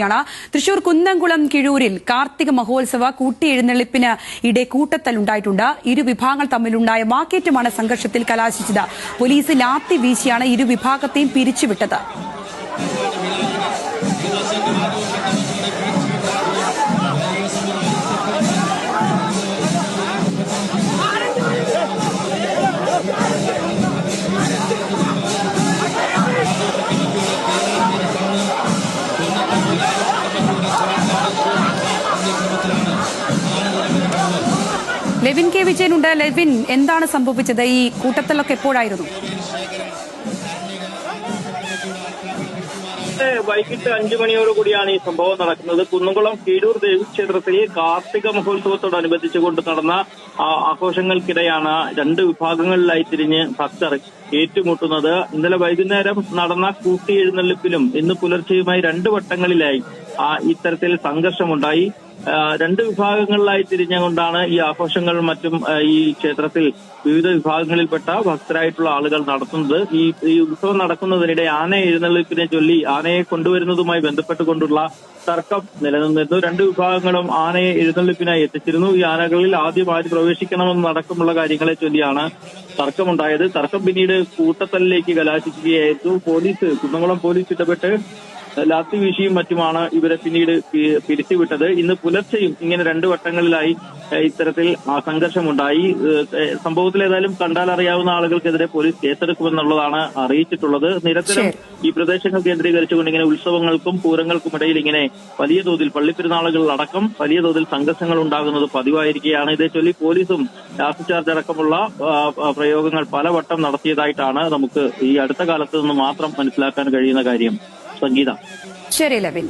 യാണ് തൃശൂർ കുന്നംകുളം കിഴൂരിൽ കാർത്തിക മഹോത്സവ കൂട്ടിയെഴുന്നള്ളിപ്പിന് ഇടെ കൂട്ടത്തൽ ഉണ്ടായിട്ടുണ്ട്. ഇരു വിഭാഗങ്ങൾ തമ്മിലുണ്ടായ വാക്കേറ്റമാണ് സംഘർഷത്തിൽ കലാശിച്ചത്. പോലീസ് ലാത്തി വീശിയാണ് ഇരു വിഭാഗത്തെയും പിരിച്ചുവിട്ടത്. ലെവിൻ കെ വിജയനുണ്ട് ലെവിൻ എന്താണ് സംഭവിച്ചത്? ഈ കൂട്ടത്തിലൊക്കെ എപ്പോഴായിരുന്നു? വൈകിട്ട് അഞ്ചു മണിയോടുകൂടിയാണ് ഈ സംഭവം നടക്കുന്നത്. കുന്നംകുളം കീഴൂർ ദേവീക്ഷേത്രത്തിൽ കാർത്തിക മഹോത്സവത്തോടനുബന്ധിച്ചുകൊണ്ട് നടന്ന ആഘോഷങ്ങൾക്കിടെയാണ് രണ്ട് വിഭാഗങ്ങളിലായി തിരിഞ്ഞ് ഭക്തർ ഏറ്റുമുട്ടുന്നത്. ഇന്നലെ വൈകുന്നേരം നടന്ന കൂട്ടിയെഴുന്നള്ളിപ്പിലും ഇന്ന് പുലർച്ചെയുമായി രണ്ട് വട്ടങ്ങളിലായി ഇത്തരത്തിൽ സംഘർഷമുണ്ടായി. രണ്ട് വിഭാഗങ്ങളിലായി തിരിഞ്ഞുകൊണ്ടാണ് ഈ ആഘോഷങ്ങൾ മറ്റും ഈ ക്ഷേത്രത്തിൽ വിവിധ വിഭാഗങ്ങളിൽപ്പെട്ട ഭക്തരായിട്ടുള്ള ആളുകൾ നടത്തുന്നത്. ഈ ഈ ഉത്സവം നടക്കുന്നതിനിടെ ആനയെ എഴുന്നള്ളിപ്പിനെ ചൊല്ലി ആനയെ കൊണ്ടുവരുന്നതുമായി ബന്ധപ്പെട്ടുകൊണ്ടുള്ള തർക്കം നിലനിന്നിരുന്നു. രണ്ട് വിഭാഗങ്ങളും ആനയെ എഴുന്നള്ളിപ്പിനായി എത്തിച്ചിരുന്നു. ഈ ആനകളിൽ ആദ്യം ആര് പ്രവേശിക്കണമെന്ന് അടക്കമുള്ള കാര്യങ്ങളെ ചൊല്ലിയാണ് തർക്കമുണ്ടായത്. തർക്കം പിന്നീട് കൂട്ടത്തലിലേക്ക് കലാശിക്കുകയായിരുന്നു. പോലീസ് കുന്നംകുളം പോലീസ് ഇടപെട്ട് ലാത്തി വീശിയും മറ്റുമാണ് ഇവരെ പിന്നീട് പിരിച്ചുവിട്ടത്. ഇന്ന് പുലർച്ചെയും ഇങ്ങനെ രണ്ടു വട്ടങ്ങളിലായി ഇത്തരത്തിൽ സംഘർഷമുണ്ടായി. സംഭവത്തിൽ ഏതായാലും കണ്ടാൽ അറിയാവുന്ന ആളുകൾക്കെതിരെ പോലീസ് കേസെടുക്കുമെന്നുള്ളതാണ് അറിയിച്ചിട്ടുള്ളത്. നിരന്തരം ഈ പ്രദേശങ്ങൾ കേന്ദ്രീകരിച്ചുകൊണ്ട് ഇങ്ങനെ ഉത്സവങ്ങൾക്കും പൂരങ്ങൾക്കും ഇടയിൽ ഇങ്ങനെ വലിയ തോതിൽ പള്ളിപ്പെരുന്നാളുകളിൽ അടക്കം വലിയ തോതിൽ സംഘർഷങ്ങൾ ഉണ്ടാകുന്നത് പതിവായിരിക്കുകയാണ്. ഇതേ ചൊല്ലി പോലീസും ലാത്തിചാർജ് അടക്കമുള്ള ആ, ആ, പ്രയോഗങ്ങൾ പലവട്ടം നടത്തിയതായിട്ടാണ് നമുക്ക് ഈ അടുത്ത കാലത്ത് നിന്ന് മാത്രം മനസ്സിലാക്കാൻ കഴിയുന്ന കാര്യം. സംഗീത ശരി ലെവിൻ